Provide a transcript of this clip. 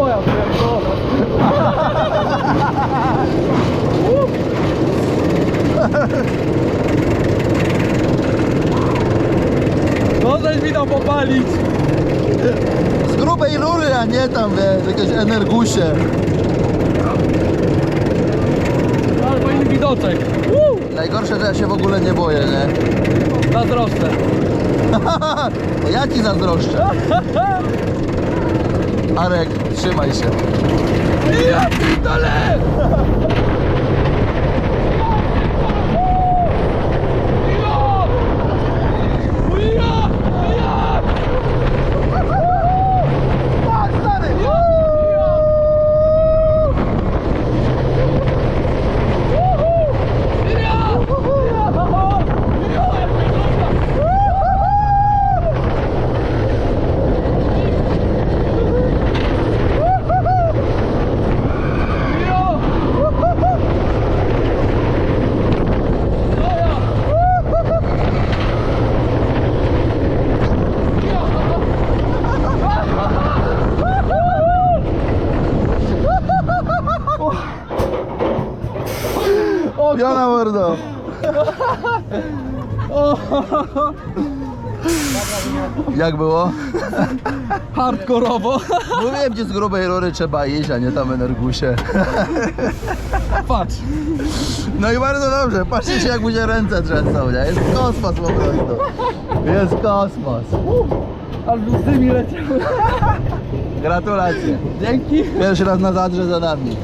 O ja pierdolę. No żeś mi dał popalić! Z grubej rury, a nie tam, wiesz, jakieś energusie. Ale fajny widoczek. Najgorsze, że ja się w ogóle nie boję, nie? Zazdroszczę. Ja ci zazdroszczę. Arek, trzymaj się. Ja pitole! Piona mordo. Jak było? Hardkorowo. Mówiłem ci z grubej rury trzeba iść, a nie tam energusie. Patrz. No i bardzo dobrze, patrzcie się jak mu się ręce trzęsą, nie? Jest kosmos po prostu. Jest kosmos. Aż łzy mi leciały. Gratulacje. Dzięki. Pierwszy raz na zadrze za nami.